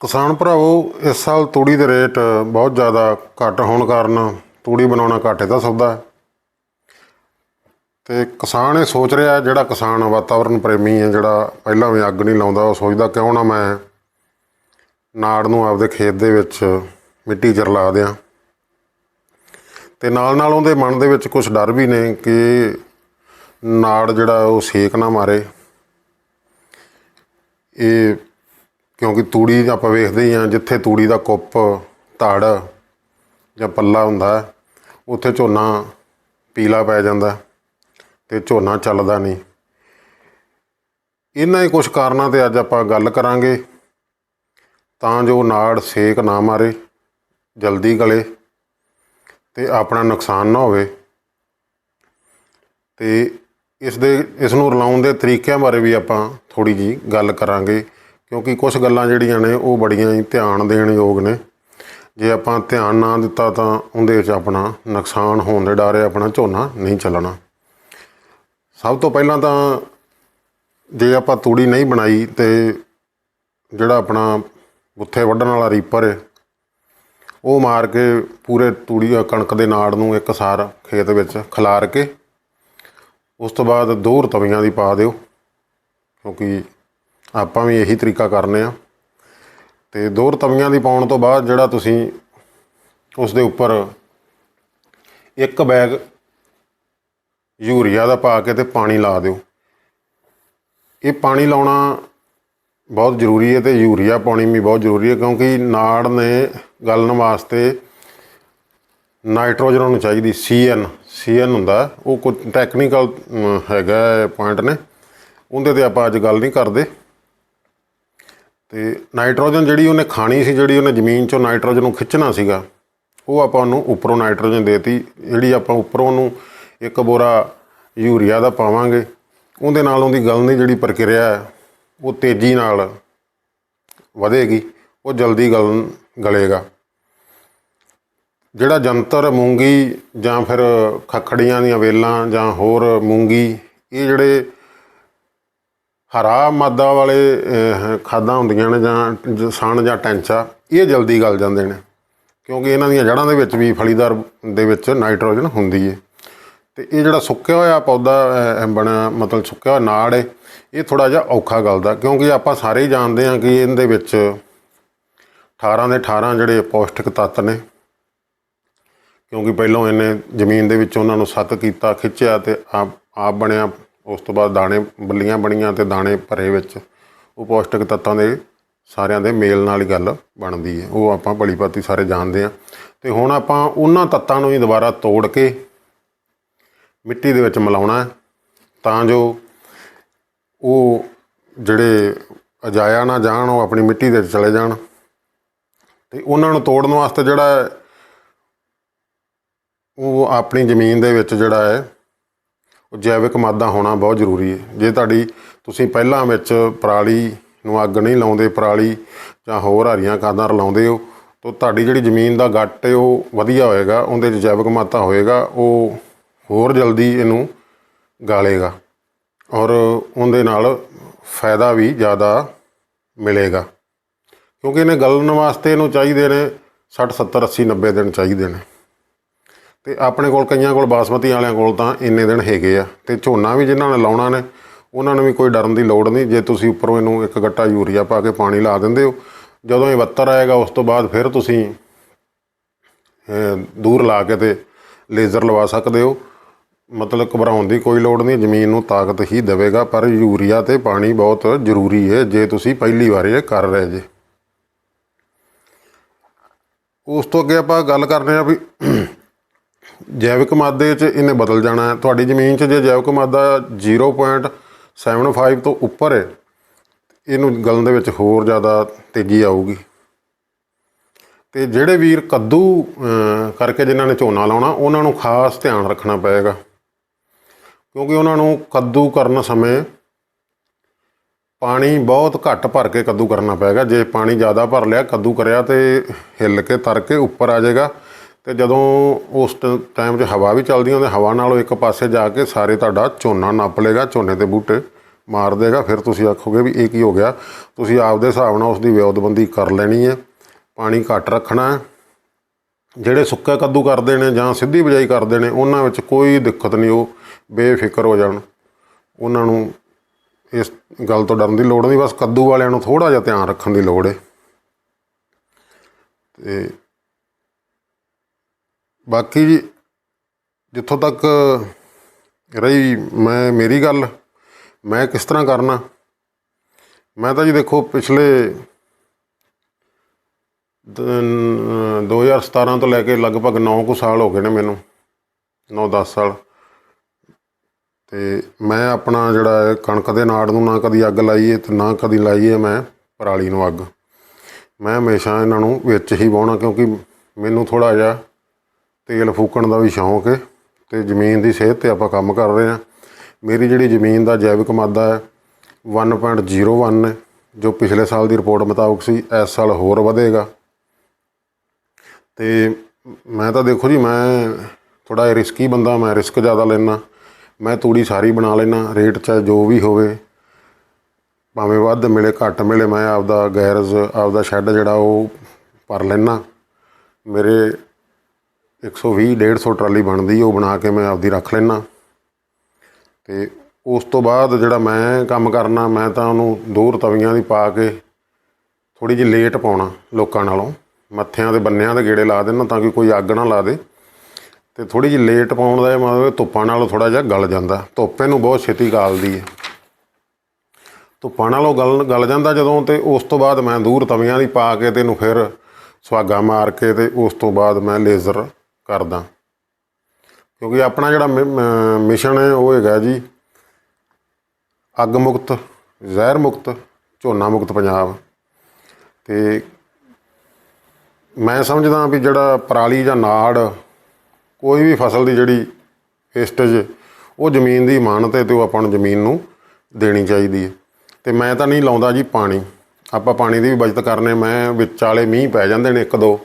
ਕਿਸਾਨ ਭਰਾਵੋ, ਇਸ ਸਾਲ ਤੂੜੀ ਦੇ ਰੇਟ ਬਹੁਤ ਜ਼ਿਆਦਾ ਘੱਟ ਹੋਣ ਕਾਰਨ ਤੂੜੀ ਬਣਾਉਣਾ ਘਾਟੇ ਦਾ ਸੌਦਾ ਹੈ। ਤੇ ਕਿਸਾਨ ਇਹ ਸੋਚ ਰਿਹਾ ਜਿਹੜਾ ਕਿਸਾਨ ਵਾਤਾਵਰਣ ਪ੍ਰੇਮੀ ਹੈ, ਜਿਹੜਾ ਪਹਿਲਾਂ ਵੀ ਅੱਗ ਨਹੀਂ ਲਾਉਂਦਾ, ਉਹ ਸੋਚਦਾ ਕਿਉਂ ਨਾ ਮੈਂ ਨਾੜ ਨੂੰ ਆਪਦੇ ਖੇਤ ਦੇ ਵਿੱਚ ਮਿੱਟੀ 'ਚ ਰਲਾ ਦਿਆਂ। ਤੇ ਨਾਲ ਨਾਲ ਉਹਦੇ ਮਨ ਦੇ ਵਿੱਚ ਕੁਝ ਡਰ ਵੀ ਨੇ ਕਿ ਨਾੜ ਜਿਹੜਾ ਉਹ ਸੇਕ ਨਾ ਮਾਰੇ। ਇਹ ਕਿਉਂਕਿ ਤੂੜੀ ਆਪਾਂ ਵੇਖਦੇ ਹੀ ਆ ਜਿੱਥੇ ਤੂੜੀ ਦਾ ਕੁੱਪ, ਧੜ ਜਾਂ ਪੱਲਾ ਹੁੰਦਾ, ਉੱਥੇ ਝੋਨਾ ਪੀਲਾ ਪੈ ਜਾਂਦਾ ਤੇ ਝੋਨਾ ਚੱਲਦਾ ਨਹੀਂ। ਇਹਨਾਂ ਹੀ ਕੁਝ ਕਾਰਨਾਂ ਤੇ ਅੱਜ ਆਪਾਂ ਗੱਲ ਕਰਾਂਗੇ। ਤਾਂ ਜੋ ਨਾੜ ਸੇਕ ਨਾ ਮਾਰੇ, ਜਲਦੀ ਗਲੇ ਤੇ ਆਪਣਾ ਨੁਕਸਾਨ ਨਾ ਹੋਵੇ। ਤੇ ਇਸ ਦੇ, ਇਸ ਨੂੰ ਰਲਾਉਣ ਦੇ ਤਰੀਕਿਆਂ ਬਾਰੇ ਵੀ ਆਪਾਂ ਥੋੜੀ ਜੀ ਗੱਲ ਕਰਾਂਗੇ। ਕਿਉਂਕਿ ਕੁਝ ਗੱਲਾਂ ਜਿਹੜੀਆਂ ਨੇ ਉਹ ਬੜੀਆਂ ਹੀ ਧਿਆਨ ਦੇਣ ਯੋਗ ਨੇ। ਜੇ ਆਪਾਂ ਧਿਆਨ ਨਾ ਦਿੱਤਾ ਤਾਂ ਉਹਦੇ ਵਿੱਚ ਆਪਣਾ ਨੁਕਸਾਨ ਹੋਣ ਦੇ ਡਰ ਹੈ, ਆਪਣਾ ਝੋਨਾ ਨਹੀਂ ਚੱਲਣਾ। ਸਭ ਤੋਂ ਪਹਿਲਾਂ ਤਾਂ ਜੇ ਆਪਾਂ ਤੂੜੀ ਨਹੀਂ ਬਣਾਈ ਤੇ ਜਿਹੜਾ ਆਪਣਾ ਗੁੱਥੇ ਵੱਢਣ ਵਾਲਾ ਰੀਪਰ ਹੈ, ਉਹ ਮਾਰ ਕੇ ਪੂਰੇ ਤੂੜੀ ਕਣਕ ਦੇ ਨਾੜ ਨੂੰ ਇੱਕ ਸਾਰ ਖੇਤ ਵਿੱਚ ਖਿਲਾਰ ਕੇ ਉਸ ਤੋਂ ਬਾਅਦ ਦੋ ਰਤਵੀਆਂ ਦੀ ਪਾ ਦਿਓ, ਕਿਉਂਕਿ ਆਪਾਂ ਵੀ ਇਹੀ ਤਰੀਕਾ ਕਰਨੇ ਆ। ਤੇ ਦੋ ਰਤਵੀਆਂ ਦੀ ਪਾਉਣ ਤੋਂ ਬਾਅਦ ਜਿਹੜਾ ਤੁਸੀਂ ਉਸ ਦੇ ਉੱਪਰ ਇੱਕ ਬੈਗ ਯੂਰੀਆ ਦਾ ਪਾ ਕੇ ਤੇ ਪਾਣੀ ਲਾ ਦਿਓ। ਇਹ ਪਾਣੀ ਲਾਉਣਾ ਬਹੁਤ ਜ਼ਰੂਰੀ ਹੈ ਤੇ ਯੂਰੀਆ ਪਾਣੀ ਵੀ ਬਹੁਤ ਜ਼ਰੂਰੀ ਹੈ ਕਿਉਂਕਿ ਨਾੜ ਨੇ ਗਲਣ ਵਾਸਤੇ ਨਾਈਟ੍ਰੋਜਨ ਨੂੰ ਚਾਹੀਦੀ ਸੀਐਨ ਸੀਐਨ ਹੁੰਦਾ। ਉਹ ਕੁਝ ਟੈਕਨੀਕਲ ਹੈਗਾ ਪੁਆਇੰਟ ਨੇ। ਉਹਦੇ ਤੇ ਆਪਾਂ ਅੱਜ ਗੱਲ ਨਹੀਂ ਕਰਦੇ। ਤੇ ਨਾਈਟ੍ਰੋਜਨ ਜਿਹੜੀ ਉਹਨੇ ਖਾਣੀ ਸੀ, ਜਿਹੜੀ ਉਹਨੇ ਜ਼ਮੀਨ ਚੋਂ ਨਾਈਟ੍ਰੋਜਨ ਨੂੰ ਖਿੱਚਣਾ ਸੀਗਾ, ਉਹ ਆਪਾਂ ਉਹਨੂੰ ਉੱਪਰੋਂ ਨਾਈਟ੍ਰੋਜਨ ਦੇਤੀ, ਜਿਹੜੀ ਆਪਾਂ ਉੱਪਰੋਂ ਉਹਨੂੰ ਇੱਕ ਬੋਰਾ ਯੂਰੀਆ ਦਾ ਪਾਵਾਂਗੇ, ਉਹਦੇ ਨਾਲ ਉਹਦੀ ਗਲਨ ਦੀ ਜਿਹੜੀ ਪ੍ਰਕਿਰਿਆ ਹੈ, ਉਹ ਤੇਜ਼ੀ ਨਾਲ ਵਧੇਗੀ, ਉਹ ਜਲਦੀ ਗਲਨ ਗਲੇਗਾ। ਜਿਹੜਾ ਜੰਤਰ ਮੂੰਗੀ ਜਾਂ ਫਿਰ ਖੱਖੜੀਆਂ ਦੀਆਂ ਵੇਲਾਂ ਜਾਂ ਹੋਰ ਮੂੰਗੀ, ਇਹ ਜਿਹੜੇ ਹਰਾ ਮਾਦਾ ਵਾਲੇ ਖਾਦਾਂ ਹੁੰਦੀਆਂ ਨੇ ਜਾਂ ਸਣ ਜਾਂ ਟੈਂਚਾ, ਇਹ ਜਲਦੀ ਗਲ ਜਾਂਦੇ ਨੇ। ਕਿਉਂਕਿ ਇਹਨਾਂ ਦੀਆਂ ਜੜ੍ਹਾਂ ਦੇ ਵਿੱਚ ਵੀ ਫਲੀਦਾਰ ਦੇ ਵਿੱਚ ਨਾਈਟ੍ਰੋਜਨ ਹੁੰਦੀ ਹੈ ਤੇ ਇਹ ਜਿਹੜਾ ਸੁੱਕਿਆ ਹੋਇਆ ਪੌਦਾ ਬਣਿਆ ਮਤਲਬ ਸੁੱਕਿਆ ਹੋਇਆ ਨਾੜ ਹੈ ਇਹ ਥੋੜਾ ਜਿਹਾ ਔਖਾ ਗਲਦਾ। ਕਿਉਂਕਿ ਆਪਾਂ ਸਾਰੇ ਹੀ ਜਾਣਦੇ ਹਾਂ ਕਿ ਇਹਦੇ ਵਿੱਚ 18 ਦੇ 18 ਜਿਹੜੇ ਪੌਸ਼ਟਿਕ ਤੱਤ ਨੇ। ਕਿਉਂਕਿ ਪਹਿਲਾਂ ਇਹਨੇ ਜ਼ਮੀਨ ਦੇ ਵਿੱਚ ਉਹਨਾਂ ਨੂੰ ਸੱਤ ਕੀਤਾ, ਖਿੱਚਿਆ ਤੇ ਆਪ ਆਪ ਬਣਿਆ ਉਸ ਤੋਂ ਬਾਅਦ ਦਾਣੇ ਬੱਲੀਆਂ ਬਣੀਆਂ ਤੇ ਦਾਣੇ ਭਰੇ ਵਿੱਚ, ਉਹ ਪੌਸ਼ਟਿਕ ਤੱਤਾਂ ਦੇ ਸਾਰਿਆਂ ਦੇ ਮੇਲ ਨਾਲ ਹੀ ਗੱਲ ਬਣਦੀ ਹੈ। ਉਹ ਆਪਾਂ ਭਲੀ ਭਾਤੀ ਸਾਰੇ ਜਾਣਦੇ ਆ ਤੇ ਹੁਣ ਆਪਾਂ ਉਹਨਾਂ ਤੱਤਾਂ ਨੂੰ ਹੀ ਦੁਬਾਰਾ ਤੋੜ ਕੇ ਮਿੱਟੀ ਦੇ ਵਿੱਚ ਮਿਲਾਉਣਾ ਹੈ, ਤਾਂ ਜੋ ਉਹ ਜਿਹੜੇ ਅਜਾਇਆ ਨਾ ਜਾਣ, ਉਹ ਆਪਣੀ ਮਿੱਟੀ ਦੇ ਚਲੇ ਜਾਣ। ਤੇ ਉਹਨਾਂ ਨੂੰ ਤੋੜਨ ਵਾਸਤੇ ਜਿਹੜਾ ਉਹ ਆਪਣੀ ਜ਼ਮੀਨ ਦੇ ਵਿੱਚ ਜਿਹੜਾ ਹੈ ਜੈਵਿਕ ਮਾਦਾ ਹੋਣਾ ਬਹੁਤ ਜ਼ਰੂਰੀ ਹੈ। ਜੇ ਤੁਹਾਡੀ ਤੁਸੀਂ ਪਹਿਲਾਂ ਵਿੱਚ ਪਰਾਲੀ ਨੂੰ ਅੱਗ ਨਹੀਂ ਲਾਉਂਦੇ, ਪਰਾਲੀ ਜਾਂ ਹੋਰ ਹਰੀਆਂ ਖਾਦਾਂ ਰਲਾਉਂਦੇ ਹੋ, ਤਾਂ ਤੁਹਾਡੀ ਜਿਹੜੀ ਜ਼ਮੀਨ ਦਾ ਗੱਟ ਹੈ, ਉਹ ਵਧੀਆ ਹੋਏਗਾ, ਉਹਦੇ 'ਚ ਜੈਵਿਕ ਮਾਤਾ ਹੋਏਗਾ, ਉਹ ਹੋਰ ਜਲਦੀ ਇਹਨੂੰ ਗਾਲੇਗਾ ਔਰ ਉਹਦੇ ਨਾਲ ਫਾਇਦਾ ਵੀ ਜ਼ਿਆਦਾ ਮਿਲੇਗਾ। ਕਿਉਂਕਿ ਇਹਨੇ ਗਲਣ ਵਾਸਤੇ ਇਹਨੂੰ ਚਾਹੀਦੇ ਨੇ 60 70 80 90 ਦਿਨ ਚਾਹੀਦੇ ਨੇ। ਤੇ ਆਪਣੇ ਕੋਲ ਕਈਆਂ ਕੋਲ ਬਾਸਮਤੀ ਵਾਲਿਆਂ ਕੋਲ ਤਾਂ ਇੰਨੇ ਦਿਨ ਹੈਗੇ ਆ ਤੇ ਝੋਨਾ ਵੀ ਜਿਨ੍ਹਾਂ ਨੇ ਲਾਉਣਾ ਨੇ, ਉਹਨਾਂ ਨੂੰ ਵੀ ਕੋਈ ਡਰਨ ਦੀ ਲੋੜ ਨਹੀਂ। ਜੇ ਤੁਸੀਂ ਉੱਪਰੋਂ ਇਹਨੂੰ ਇੱਕ ਗੱਟਾ ਯੂਰੀਆ ਪਾ ਕੇ ਪਾਣੀ ਲਾ ਦਿੰਦੇ ਹੋ, ਜਦੋਂ ਇਹ ਵੱਤਰ ਆਏਗਾ, ਉਸ ਤੋਂ ਬਾਅਦ ਫਿਰ ਤੁਸੀਂ ਦੂਰ ਲਾ ਕੇ ਤੇ ਲੇਜ਼ਰ ਲਵਾ ਸਕਦੇ ਹੋ। ਮਤਲਬ ਘਬਰਾਉਣ ਦੀ ਕੋਈ ਲੋੜ ਨਹੀਂ, ਜ਼ਮੀਨ ਨੂੰ ਤਾਕਤ ਹੀ ਦੇਵੇਗਾ, ਪਰ ਯੂਰੀਆ ਤੇ ਪਾਣੀ ਬਹੁਤ ਜ਼ਰੂਰੀ ਹੈ, ਜੇ ਤੁਸੀਂ ਪਹਿਲੀ ਵਾਰ ਇਹ ਕਰ ਰਹੇ ਜੇ। ਉਸ ਤੋਂ ਅੱਗੇ ਆਪਾਂ ਗੱਲ ਕਰਦੇ ਆ ਵੀ ਜੈਵਿਕ ਮਾਦੇ 'ਚ ਇਹਨੇ ਬਦਲ ਜਾਣਾ ਹੈ। ਤੁਹਾਡੀ ਜ਼ਮੀਨ 'ਚ ਜੇ ਜੈਵਿਕ ਮਾਦਾ 0.75 ਤੋਂ ਉੱਪਰ ਹੈ, ਇਹਨੂੰ ਗਲਣ ਦੇ ਵਿੱਚ ਹੋਰ ਜ਼ਿਆਦਾ ਤੇਜ਼ੀ ਆਊਗੀ। ਤੇ ਜਿਹੜੇ ਵੀਰ ਕੱਦੂ ਕਰਕੇ ਜਿਨ੍ਹਾਂ ਨੇ ਝੋਨਾ ਲਾਉਣਾ, ਉਹਨਾਂ ਨੂੰ ਖਾਸ ਧਿਆਨ ਰੱਖਣਾ ਪਏਗਾ। ਕਿਉਂਕਿ ਉਹਨਾਂ ਨੂੰ ਕੱਦੂ ਕਰਨ ਸਮੇਂ ਪਾਣੀ ਬਹੁਤ ਘੱਟ ਭਰ ਕੇ ਕੱਦੂ ਕਰਨਾ ਪਏਗਾ। ਜੇ ਪਾਣੀ ਜ਼ਿਆਦਾ ਭਰ ਲਿਆ, ਕੱਦੂ ਕਰਿਆ ਤੇ ਹਿੱਲ ਕੇ, ਤਰ ਕੇ ਉੱਪਰ ਆ ਜਾਏਗਾ। ਤੇ ਜਦੋਂ ਉਸ ਟਾਈਮ 'ਚ ਹਵਾ ਵੀ ਚੱਲਦੀ ਹੁੰਦੀ ਹਵਾ ਨਾਲ ਉਹ ਇੱਕ ਪਾਸੇ ਜਾ ਕੇ ਸਾਰੇ ਤੁਹਾਡਾ ਝੋਨਾ ਨੱਪ ਲੇਗਾ ਝੋਨੇ ਦੇ ਬੂਟੇ ਮਾਰ ਦੇਗਾ। ਫਿਰ ਤੁਸੀਂ ਆਖੋਗੇ ਵੀ ਇਹ ਕੀ ਹੋ ਗਿਆ? ਤੁਸੀਂ ਆਪਦੇ ਹਿਸਾਬ ਨਾਲ ਉਸ ਦੀ ਵਿਉਦਬੰਦੀ ਕਰ ਲੈਣੀ ਹੈ। ਪਾਣੀ ਘੱਟ ਰੱਖਣਾ ਜਿਹੜੇ ਸੁੱਕਾ ਕੱਦੂ ਕਰਦੇ ਨੇ ਜਾਂ ਸਿੱਧੀ ਬਿਜਾਈ ਕਰਦੇ ਨੇ, ਉਹਨਾਂ ਵਿੱਚ ਕੋਈ ਦਿੱਕਤ ਨਹੀਂ, ਉਹ ਬੇਫਿਕਰ ਹੋ ਜਾਣ। ਉਹਨਾਂ ਨੂੰ ਇਸ ਗੱਲ ਤੋਂ ਡਰਨ ਦੀ ਲੋੜ ਨਹੀਂ, ਬਸ ਕੱਦੂ ਵਾਲਿਆਂ ਨੂੰ ਥੋੜਾ ਜਿਹਾ ਧਿਆਨ ਰੱਖਣ ਦੀ ਲੋੜ ਹੈ। ਤੇ ਬਾਕੀ ਜੀ, ਜਿੱਥੋਂ ਤੱਕ ਰਹੀ ਮੈਂ, ਮੇਰੀ ਗੱਲ, ਮੈਂ ਕਿਸ ਤਰ੍ਹਾਂ ਕਰਨਾ? ਮੈਂ ਤਾਂ ਜੀ ਦੇਖੋ, ਪਿਛਲੇ ਦ- 2017 ਤੋਂ ਲੈ ਕੇ ਲਗਭਗ 9 ਕੁ ਸਾਲ ਹੋ ਗਏ ਨੇ ਮੈਨੂੰ 9-10 ਸਾਲ। ਤੇ ਮੈਂ ਆਪਣਾ ਜਿਹੜਾ ਹੈ ਕਣਕ ਦੇ ਨਾੜ ਨੂੰ ਨਾ ਕਦੀ ਅੱਗ ਲਾਈਏ ਹੈ ਤੇ ਨਾ ਕਦੀ ਲਾਈਏ ਮੈਂ ਪਰਾਲੀ ਨੂੰ ਅੱਗ। ਮੈਂ ਹਮੇਸ਼ਾ ਇਹਨਾਂ ਨੂੰ ਵਿੱਚ ਹੀ ਵਾਹੁਣਾ, ਕਿਉਂਕਿ ਮੈਨੂੰ ਥੋੜਾ ਜਿਹਾ ਤੇਲ ਫੂਕਣ ਦਾ ਵੀ ਸ਼ੌਂਕ ਹੈ ਤੇ ਜ਼ਮੀਨ ਦੀ ਸਿਹਤ ਤੇ ਆਪਾਂ ਕੰਮ ਕਰ ਰਹੇ ਹਾਂ। ਮੇਰੀ ਜਿਹੜੀ ਜ਼ਮੀਨ ਦਾ ਜੈਵਿਕ ਮਾਦਾ ਹੈ 1.01 ਹੈ, ਜੋ ਪਿਛਲੇ ਸਾਲ ਦੀ ਰਿਪੋਰਟ ਮੁਤਾਬਕ ਸੀ, ਇਸ ਸਾਲ ਹੋਰ ਵਧੇਗਾ। ਤੇ ਮੈਂ ਤਾਂ ਦੇਖੋ ਜੀ, ਮੈਂ ਥੋੜਾ ਜਿਹਾ ਰਿਸਕੀ ਬੰਦਾ, ਮੈਂ ਰਿਸਕ ਜ਼ਿਆਦਾ ਲੈਣਾ ਮੈਂ ਤੂੜੀ ਸਾਰੀ ਬਣਾ ਲੈਣਾ ਰੇਟ ਚਾਹੇ ਜੋ ਵੀ ਹੋਵੇ, ਭਾਵੇਂ ਵੱਧ ਮਿਲੇ, ਘੱਟ ਮਿਲੇ, ਮੈਂ ਆਪਦਾ ਗੈਰਜ, ਆਪਦਾ ਸ਼ੈੱਡ ਜਿਹੜਾ ਉਹ ਭਰ ਲੈਣਾ ਮੇਰੇ 120 150 ਟਰਾਲੀ ਬਣਦੀ, ਉਹ ਬਣਾ ਕੇ ਮੈਂ ਆਪਦੀ ਰੱਖ ਲੈਣਾ ਤੇ ਉਸ ਤੋਂ ਬਾਅਦ ਜਿਹੜਾ ਮੈਂ ਕੰਮ ਕਰਨਾ, ਮੈਂ ਤਾਂ ਉਹਨੂੰ ਦੂਰ ਤਵੀਆਂ ਦੀ ਪਾ ਕੇ ਥੋੜੀ ਜਿਹੀ ਲੇਟ ਪਾਉਣਾ ਲੋਕਾਂ ਨਾਲੋਂ। ਮੱਥਿਆਂ ਦੇ, ਬੰਨਿਆਂ ਦੇ ਗੇੜੇ ਲਾ ਦੇਣਾ ਤਾਂ ਕਿ ਕੋਈ ਅੱਗ ਨਾ ਲਾ ਦੇ। ਤੇ ਥੋੜੀ ਜਿਹੀ ਲੇਟ ਪਾਉਣ ਦਾ ਇਹ ਮਤਲਬ ਧੁੱਪਾਂ ਨਾਲੋਂ ਥੋੜਾ ਜਿਹਾ ਗਲ ਜਾਂਦਾ। ਧੁੱਪ ਇਹਨੂੰ ਬਹੁਤ ਛੇਤੀ ਗਾਲਦੀ ਹੈ। ਧੁੱਪਾਂ ਨਾਲੋਂ ਗਲ ਗਲ ਜਾਂਦਾ ਜਦੋਂ ਤੇ ਉਸ ਤੋਂ ਬਾਅਦ ਮੈਂ ਦੂਰ ਤਵੀਆਂ ਦੀ ਪਾ ਕੇ ਤੇ ਇਹਨੂੰ ਫਿਰ ਸੁਹਾਗਾ ਮਾਰ ਕੇ ਤੇ ਉਸ ਤੋਂ ਬਾਅਦ ਮੈਂ ਲੇਜ਼ਰ ਕਰਦਾ। ਕਿਉਂਕਿ ਆਪਣਾ ਜਿਹੜਾ ਮ- ਮਿਸ਼ਨ ਹੈ, ਉਹ ਹੈਗਾ ਜੀ ਅੱਗ ਮੁਕਤ ਜ਼ਹਿਰ ਮੁਕਤ ਝੋਨਾ ਮੁਕਤ ਪੰਜਾਬ। ਤੇ ਮੈਂ ਸਮਝਦਾ ਵੀ ਜਿਹੜਾ ਪਰਾਲੀ ਜਾਂ ਨਾੜ, ਕੋਈ ਵੀ ਫਸਲ ਦੀ ਜਿਹੜੀ ਵੇਸਟੇਜ, ਉਹ ਜ਼ਮੀਨ ਦੀ ਮਾਨਤ ਹੈ ਤੇ ਉਹ ਆਪਾਂ ਨੂੰ ਜ਼ਮੀਨ ਨੂੰ ਦੇਣੀ ਚਾਹੀਦੀ ਹੈ। ਤੇ ਮੈਂ ਤਾਂ ਨਹੀਂ ਲਾਉਂਦਾ ਜੀ ਪਾਣੀ। ਆਪਾਂ ਪਾਣੀ ਦੀ ਵੀ ਬਚਤ ਕਰਨੇ, ਮੈਂ ਵਿੱਚ ਵਾਲੇ ਮੀਂਹ ਪੈ ਜਾਂਦੇ ਨੇ ਇੱਕ ਦੋ।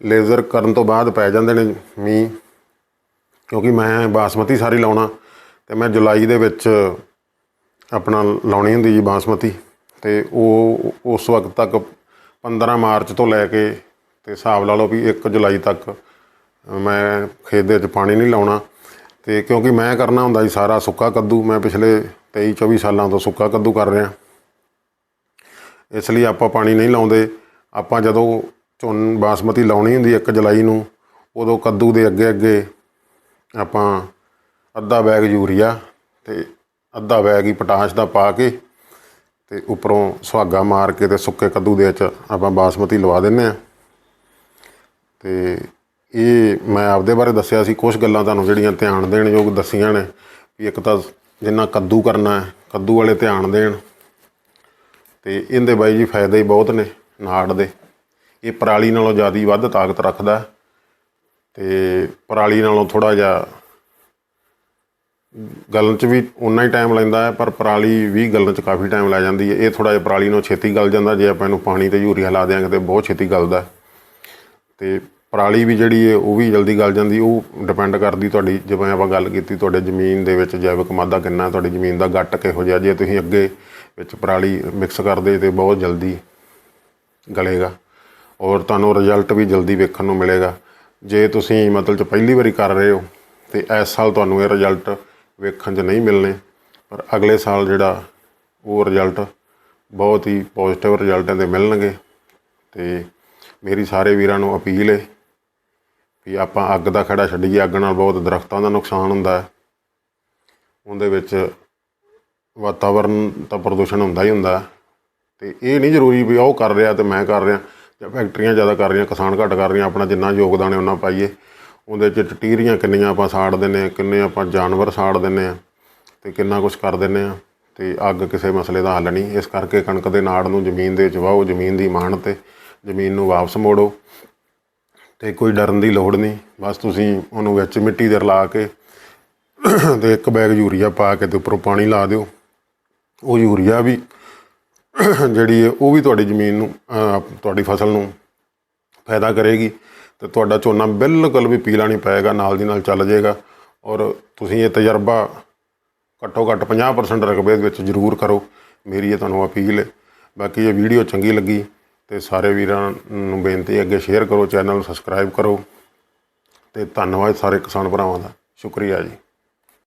ਲੇਜ਼ਰ ਕਰਨ ਤੋਂ ਬਾਅਦ ਪੈ ਜਾਂਦੇ ਨੇ ਮੀਂਹ, ਕਿਉਂਕਿ ਮੈਂ ਬਾਸਮਤੀ ਸਾਰੀ ਲਾਉਣਾ ਤੇ ਮੈਂ ਜੁਲਾਈ ਦੇ ਵਿੱਚ ਆਪਣਾ ਲਾਉਣੀ ਹੁੰਦੀ ਜੀ ਬਾਸਮਤੀ ਤੇ ਉਹ ਉਸ ਵਕਤ ਤੱਕ 15 ਮਾਰਚ ਤੋਂ ਲੈ ਕੇ ਤੇ ਹਿਸਾਬ ਲਾ ਲਓ ਵੀ 1 ਜੁਲਾਈ ਤੱਕ ਮੈਂ ਖੇਤ ਦੇ ਵਿੱਚ ਪਾਣੀ ਨਹੀਂ ਲਾਉਣਾ ਤੇ ਕਿਉਂਕਿ ਮੈਂ ਕਰਨਾ ਹੁੰਦਾ ਜੀ ਸਾਰਾ ਸੁੱਕਾ ਕੱਦੂ, ਮੈਂ ਪਿਛਲੇ 23 24 ਸਾਲਾਂ ਤੋਂ ਸੁੱਕਾ ਕੱਦੂ ਕਰ ਰਿਹਾ। ਇਸ ਲਈ ਆਪਾਂ ਪਾਣੀ ਨਹੀਂ ਲਾਉਂਦੇ, ਆਪਾਂ ਜਦੋਂ ਝੋਨ ਬਾਸਮਤੀ ਲਾਉਣੀ ਹੁੰਦੀ 1 ਜੁਲਾਈ ਨੂੰ, ਉਦੋਂ ਕੱਦੂ ਦੇ ਅੱਗੇ ਅੱਗੇ ਆਪਾਂ ਅੱਧਾ ਬੈਗ ਯੂਰੀਆ ਤੇ ਅੱਧਾ ਬੈਗ ਹੀ ਪੋਟਾਸ਼ ਦਾ ਪਾ ਕੇ ਤੇ ਉੱਪਰੋਂ ਸੁਹਾਗਾ ਮਾਰ ਕੇ ਤੇ ਸੁੱਕੇ ਕੱਦੂ ਦੇ ਵਿੱਚ ਆਪਾਂ ਬਾਸਮਤੀ ਲਵਾ ਦਿੰਨੇ ਆ ਤੇ ਇਹ ਮੈਂ ਆਪਦੇ ਬਾਰੇ ਦੱਸਿਆ ਸੀ ਕੁਝ ਗੱਲਾਂ ਤੁਹਾਨੂੰ ਜਿਹੜੀਆਂ ਧਿਆਨ ਦੇਣ ਯੋਗ ਦੱਸੀਆਂ ਨੇ, ਵੀ ਇੱਕ ਤਾਂ ਜਿੰਨਾ ਕੱਦੂ ਕਰਨਾ ਹੈ, ਕੱਦੂ ਵਾਲੇ ਧਿਆਨ ਦੇਣ ਤੇ ਇਹਦੇ ਬਾਈ ਜੀ ਫਾਇਦੇ ਹੀ ਬਹੁਤ ਨੇ, ਨਾੜ ਦੇ। ਇਹ ਪਰਾਲੀ ਨਾਲੋਂ ਜ਼ਿਆਦਾ ਵੱਧ ਤਾਕਤ ਰੱਖਦਾ ਹੈ ਤੇ ਪਰਾਲੀ ਨਾਲੋਂ ਥੋੜਾ ਜਿਹਾ ਗਲਣ ਚ ਵੀ ਉਨਾ ਹੀ ਟਾਈਮ ਲੈਂਦਾ ਹੈ, ਪਰ ਪਰਾਲੀ ਵੀ ਗਲਣ ਚ ਕਾਫੀ ਟਾਈਮ ਲੈ ਜਾਂਦੀ ਹੈ ਇਹ ਥੋੜਾ ਜਿਹਾ ਪਰਾਲੀ ਨੂੰ ਛੇਤੀ ਗਲ ਜਾਂਦਾ, ਜੇ ਆਪਾਂ ਇਹਨੂੰ ਪਾਣੀ ਤੇ ਯੂਰੀਆ ਲਾ ਦਿਆਂਗੇ ਤੇ ਬਹੁਤ ਛੇਤੀ ਗਲਦਾ ਹੈ। ਤੇ ਪਰਾਲੀ ਵੀ ਜਿਹੜੀ ਹੈ, ਉਹ ਵੀ ਜਲਦੀ ਗਲ ਜਾਂਦੀ, ਉਹ ਡਿਪੈਂਡ ਕਰਦੀ ਤੁਹਾਡੀ, ਜਿਵੇਂ ਆਪਾਂ ਗੱਲ ਕੀਤੀ, ਤੁਹਾਡੇ ਜ਼ਮੀਨ ਦੇ ਵਿੱਚ ਜੈਵਿਕ ਮਾਦਾ ਕਿੰਨਾ, ਤੁਹਾਡੀ ਜ਼ਮੀਨ ਦਾ ਗੱਟ ਕਿਹੋ ਜਿਹਾ, ਜੇ ਤੁਸੀਂ ਅੱਗੇ ਵਿੱਚ ਪਰਾਲੀ ਮਿਕਸ ਕਰਦੇ ਤੇ ਬਹੁਤ ਜਲਦੀ ਗਲੇਗਾ ਔਰ ਤੁਹਾਨੂੰ ਰਿਜ਼ਲਟ ਵੀ ਜਲਦੀ ਵੇਖਣ ਨੂੰ ਮਿਲੇਗਾ। ਜੇ ਤੁਸੀਂ ਮਤਲਬ ਚ ਪਹਿਲੀ ਵਾਰੀ ਕਰ ਰਹੇ ਹੋ, ਤੇ ਇਸ ਸਾਲ ਤੁਹਾਨੂੰ ਇਹ ਰਿਜ਼ਲਟ ਵੇਖਣ 'ਚ ਨਹੀਂ ਮਿਲਨੇ ਪਰ ਅਗਲੇ ਸਾਲ ਜਿਹੜਾ ਉਹ ਰਿਜ਼ਲਟ ਬਹੁਤ ਹੀ ਪੋਜ਼ਿਟਿਵ ਰਿਜ਼ਲਟ ਇਹਦੇ ਮਿਲਣਗੇ। ਤੇ ਮੇਰੀ ਸਾਰੇ ਵੀਰਾਂ ਨੂੰ ਅਪੀਲ ਹੈ ਵੀ ਆਪਾਂ ਅੱਗ ਦਾ ਖੜਾ ਛੱਡੀਏ। ਅੱਗ ਨਾਲ ਬਹੁਤ ਦਰਖਤਾਂ ਦਾ ਨੁਕਸਾਨ ਹੁੰਦਾ ਹੈ। ਉਹਦੇ ਵਿੱਚ ਵਾਤਾਵਰਨ ਤਾਂ ਪ੍ਰਦੂਸ਼ਣ ਹੁੰਦਾ ਹੀ ਹੁੰਦਾ ਹੈ। ਤੇ ਇਹ ਨਹੀਂ ਜ਼ਰੂਰੀ ਵੀ ਉਹ ਕਰ ਰਿਹਾ ਤੇ ਮੈਂ ਕਰ ਰਿਹਾ। ਫੈਕਟਰੀਆਂ ਜ਼ਿਆਦਾ ਕਰ ਰਹੀਆਂ, ਕਿਸਾਨ ਘੱਟ ਕਰ ਰਹੀਆਂ, ਆਪਣਾ ਜਿੰਨਾ ਯੋਗਦਾਨ ਹੈ ਉਹਨਾਂ ਪਾਈਏ। ਉਹਦੇ 'ਚ ਟਟੀਰੀਆਂ ਕਿੰਨੀਆਂ ਆਪਾਂ ਸਾੜ ਦਿੰਨੇ ਆ ਕਿੰਨੇ ਆਪਾਂ ਜਾਨਵਰ ਸਾੜ ਦਿੰਨੇ ਆ ਤੇ ਕਿੰਨਾ ਕੁਝ ਕਰ ਦਿੰਨੇ ਆ ਤੇ ਅੱਗ ਕਿਸੇ ਮਸਲੇ ਦਾ ਹੱਲ ਨਹੀਂ। ਇਸ ਕਰਕੇ ਕਣਕ ਦੇ ਨਾੜ ਨੂੰ ਜ਼ਮੀਨ ਦੇ ਵਿੱਚ ਵਾਹੋ, ਜ਼ਮੀਨ ਦੀ ਮਾਣ ਤੇ ਜ਼ਮੀਨ ਨੂੰ ਵਾਪਸ ਮੋੜੋ ਤੇ ਕੋਈ ਡਰਨ ਦੀ ਲੋੜ ਨਹੀਂ। ਬਸ ਤੁਸੀਂ ਉਹਨੂੰ ਵਿੱਚ ਮਿੱਟੀ ਦੇ ਰਲਾ ਕੇ ਤੇ ਇੱਕ ਬੈਗ ਯੂਰੀਆ ਪਾ ਕੇ ਤੇ ਉੱਪਰੋਂ ਪਾਣੀ ਲਾ ਦਿਓ। ਉਹ ਯੂਰੀਆ ਵੀ ਜਿਹੜੀ ਹੈ, ਉਹ ਵੀ ਤੁਹਾਡੀ ਜ਼ਮੀਨ ਨੂੰ ਤੁਹਾਡੀ ਫਸਲ ਨੂੰ ਫਾਇਦਾ ਕਰੇਗੀ। ਤੇ ਤੁਹਾਡਾ ਝੋਨਾ ਬਿਲਕੁਲ ਵੀ ਪੀਲਾ ਨਹੀਂ ਪਏਗਾ, ਨਾਲ ਦੀ ਨਾਲ ਚੱਲ ਜਾਏਗਾ। ਔਰ ਤੁਸੀਂ ਇਹ ਤਜਰਬਾ ਘੱਟੋ ਘੱਟ 50% ਰਕਬੇ ਦੇ ਵਿੱਚ ਜ਼ਰੂਰ ਕਰੋ। ਮੇਰੀ ਇਹ ਤੁਹਾਨੂੰ ਅਪੀਲ ਹੈ। ਬਾਕੀ ਇਹ ਵੀਡੀਓ ਚੰਗੀ ਲੱਗੀ ਤੇ ਸਾਰੇ ਵੀਰਾਂ ਨੂੰ ਬੇਨਤੀ ਹੈ ਅੱਗੇ ਸ਼ੇਅਰ ਕਰੋ, ਚੈਨਲ ਨੂੰ ਸਬਸਕ੍ਰਾਈਬ ਕਰੋ। ਤੇ ਧੰਨਵਾਦ ਸਾਰੇ ਕਿਸਾਨ ਭਰਾਵਾਂ ਦਾ। ਸ਼ੁਕਰੀਆ ਜੀ।